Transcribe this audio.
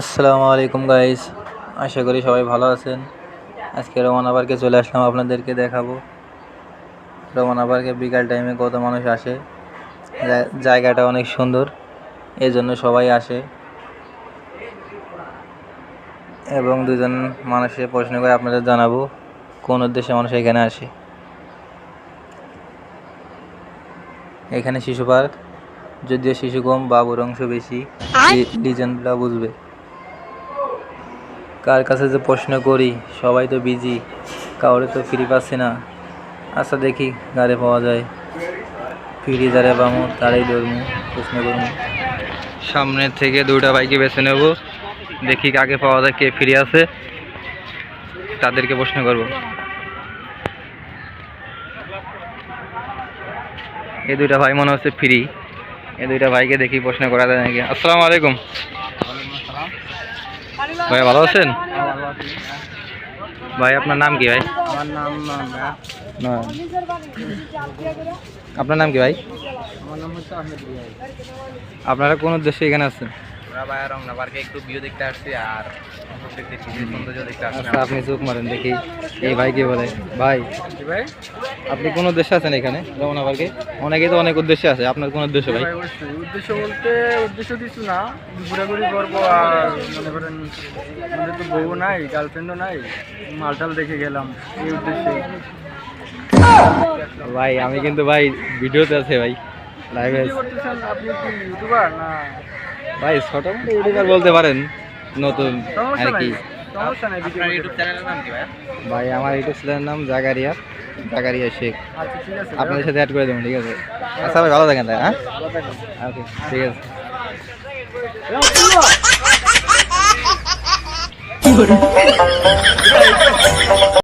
আসসালামু আলাইকুম গাইস আশা করি সবাই ভালো আছেন। আজকে রোমানা পার্কে চলে আসলাম আপনাদেরকে দেখাবো। রোমানা পার্কে বিকাল টাইমে কত মানুষ আসে। জায়গাটা অনেক সুন্দর এই জন্য সবাই আসে। এবং দুজন মানুষের প্রশ্ন করে আপনাদের জানাব কোন উদ্দেশ্যে মানুষ এখানে আসে। এখানে শিশু পার্ক যদিও শিশু কম বাবুর অংশ বেশি। লিজেন্ডরা বুঝবে। কার কাছে যে প্রশ্ন করি সবাই তো বিজি কাউরে তো ফ্রি পাচ্ছি না। আচ্ছা দেখি গাড়ি পাওয়া যায়। ফ্রি যারে পাবো তারাই ধরবো প্রশ্ন করব সামনে থেকে দুটা বাইকে বেছে নেব। দেখি কাকে পাওয়া যায় কে ফ্রি আছে। তাদেরকে প্রশ্ন করব। এই দুইটা ভাই মনে হচ্ছে ফ্রি। এই দুইটা ভাইকে দেখি প্রশ্ন করা যায় নাকি। আসসালামু আলাইকুম। ভাই ভালো আছেন? ভাই আপনার নাম কি ভাই? আমার নাম না আপনার নাম কি ভাই? আমার নাম হচ্ছে আহমেদ রিয়াই আপনারা কোন উদ্দেশ্যে এখানে আছেন? আমরা পার্কে একটু ভিউ দেখতে আসছি আর সৌন্দর্য দেখতে আসছি আচ্ছা আপনি চোখ মারেন দেখি। এই ভাই কি বলে? ভাই ভাই? আপনি কোন উদ্দেশ্যে আছেন এখানে রমনা পার্কে অনেকে তো অনেক উদ্দেশ্যে আছে আপনার কোন উদ্দেশ্য ভাই? উদ্দেশ্য বলতে উদ্দেশ্য কিছু না ঘোরাঘুরি করব আর মনে করেন আমাদের তো বউ নাই গার্লফ্রেন্ডও নাই মালটাল দেখে গেলাম এই উদ্দেশ্যে। ভাই আমি কিন্তু ভাই ভিডিওতে আছে ভাই লাইভে আপনি কি ইউটিউবার না ভাই ছোট মোটো ইউটিউবার বলতে পারেন নতুন আর কি। সমস্যা নাই আপনার ইউটিউব চ্যানেলের নাম কি ভাই? ভাই আমার ইউটিউব চ্যানেলের নাম জাগারিয়া জাগারিয়া শেখ। আচ্ছা আপনাদের সাথে অ্যাড করে দেবো ঠিক আছে? আচ্ছা ভাই ভালো থাকেন তাই হ্যাঁ? ভালো ওকে ঠিক আছে। কি